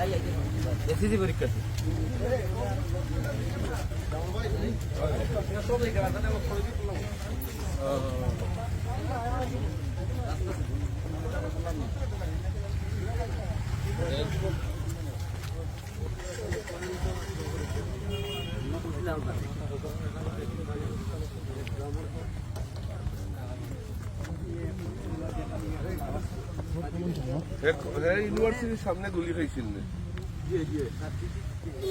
SSC পরীক্ষা হ্যাঁ ইউনিভার্সিটির সামনে গুলি খাইছিল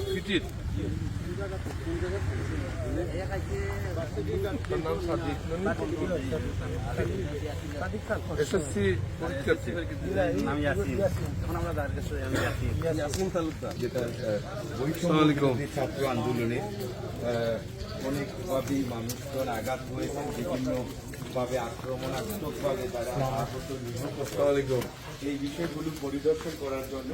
ফিটির তার নাম সাদিক। এসএসসি পরীক্ষার্থী আমি ইয়াসিন। এখন আমরা তার কাছে আমি ইয়াসিন। ইয়াসিন তালুকদার। যেটা আহ, বৈষম্য আসসালামু আলাইকুম। বিরোধী ছাত্র আন্দোলনে অনেকভাবেই মানুষজন আঘাত হয়েছেন বিভিন্ন ভাবে আক্রমণাত্মকভাবে তারা আহত নিহত। এই বিষয়গুলো পরিদর্শন করার জন্য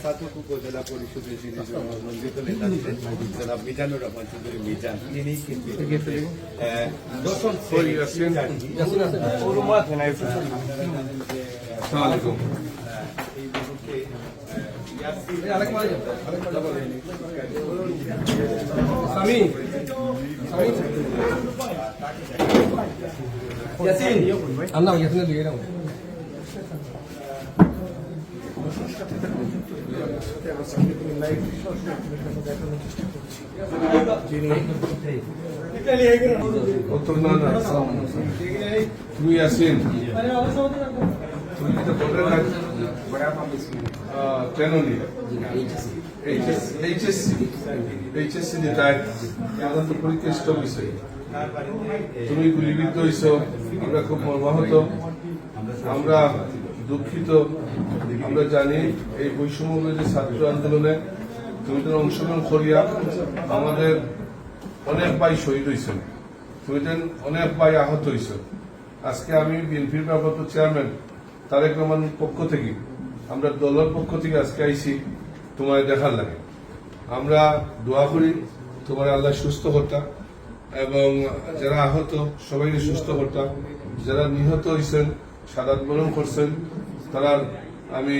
সাতক উপজেলা পরিষদের যিনি মনোনীত নেতা ছিলেন জনাব মিজানুর রহমান চৌধুরী মিজান তিনি কিন্তু দশম এই মুহূর্তে আহ, ইয়াসিন দিকে দাও তুমি ইয়াসিন তুমি এটা বলে রাখ ট্রেনলি এইচএসসি এইচএসসি যেটা সাধারণত পরীক্ষা বিষয় তুমি গুলিবিদ্ধ হয়েছ আমরা খুব মর্মাহত। আমরা দুঃখিত, আমরা জানি এই বৈষম্য বিরোধী ছাত্র আন্দোলনে তুমি তো অংশগ্রহণ করিয়া আমাদের অনেক ভাই শহীদ হয়েছেন তুমি অনেক ভাই আহত হয়েছ আজকে আমি বিএনপির ভারপ্রাপ্ত চেয়ারম্যান তারেক রহমানের পক্ষ থেকে, আমরা দলের পক্ষ থেকে আজকে আইছি তোমার দেখার লাগে। আমরা দোয়া করি তোমার আল্লাহ সুস্থ হতা এবং যারা আহত সবাইকে সুস্থ হতা যারা নিহত হয়েছেন সাদাত বরণ করছেন, তারা আমি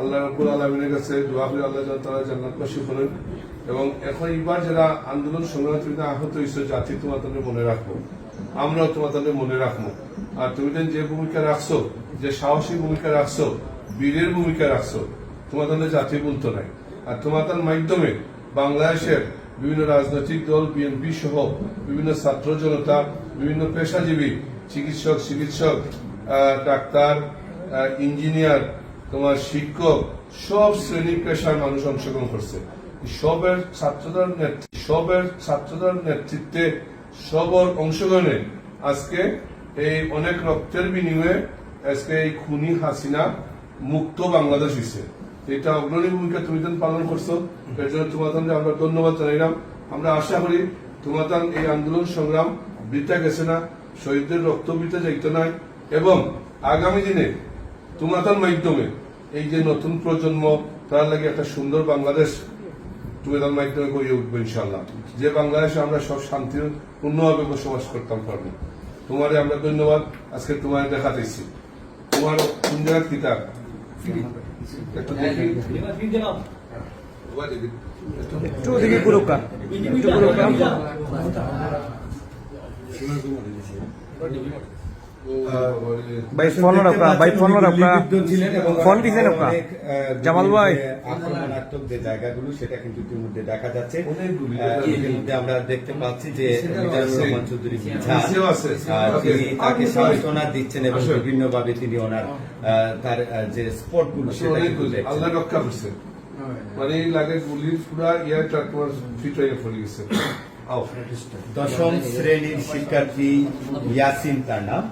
আল্লাহ রব্বুল আলমিনের কাছে দোয়া করি, আল্লাহ তারা জান্নাতবাসী করেন। এবং এখন এবার যারা আন্দোলন সংগ্রামীতে আহত হয়েছে জাতি তোমার তাদের মনে রাখব। আমরাও তোমার তাদের মনে রাখব। আর তুমি যে ভূমিকা রাখছো, যে সাহসী ভূমিকা রাখছো, বীরের ভূমিকা রাখছো, তোমার তাদের জাতি বলতো নাই। আর তোমার তার মাধ্যমে বাংলাদেশের বিভিন্ন রাজনৈতিক দল বিএনপি সহ বিভিন্ন ছাত্র জনতা, বিভিন্ন পেশাজীবী, চিকিৎসক চিকিৎসক ডাক্তার ইঞ্জিনিয়ার, তোমার শিক্ষক, সব শ্রেণি পেশার মানুষ অংশগ্রহণ করছে। সবের ছাত্রদের নেতৃত্বে সবের ছাত্রদের নেতৃত্বে সবর অংশগ্রহণে আজকে এই অনেক রক্তের বিনিময়ে আজকে এই খুনি হাসিনা মুক্ত বাংলাদেশ হয়েছে এটা অগ্রণী ভূমিকা তুমি পালন করছ, এর জন্য তোমাদের আমরা ধন্যবাদ জানাইলাম। আমরা আশা করি তোমাদের এই আন্দোলন, সংগ্রাম বৃথা গেছে না, শহীদদের রক্ত বৃথা যাইত নাই এবং আগামী দিনে তোমাদের মাধ্যমে এই যে নতুন প্রজন্ম, তার লাগে একটা সুন্দর বাংলাদেশ তুমি তার মাধ্যমে গড়িয়ে উঠবে ইনশাল্লাহ যে বাংলাদেশে আমরা সব শান্তিপূর্ণভাবে বসবাস করতাম পারব। তোমারে আমরা ধন্যবাদ। আজকে তোমার দেখাতেছি। তোমার কোন জায়গার কিতাব একটু দেখি ওয়া দেখি। একটু দেখি পুরোকা ভাই ফোন রাখা ভাই ফোন রাখা ফোন দিছেন আপনার জামাল ভাই। আক্রমণাত্মক যে জায়গাগুলো সেটা কিন্তু ইতিমধ্যে দেখা যাচ্ছে। ইতিমধ্যে আমরা দেখতে পাচ্ছি যে মিজানুর রহমান চৌধুরী তিনি তাকে সান্ত্বনা দিচ্ছেন এবং বিভিন্ন ভাবে তিনি ওনার আহ, তার যে স্পটগুলো। সেটা কিন্তু। আল্লাহ রক্ষা করছে। মানে লাগে গুলির পুরা ইয়ারটা তোমার ফিট হয়ে পড়ে গেছে। দশম শ্রেণির শিক্ষার্থী ইয়াসিন তার নাম।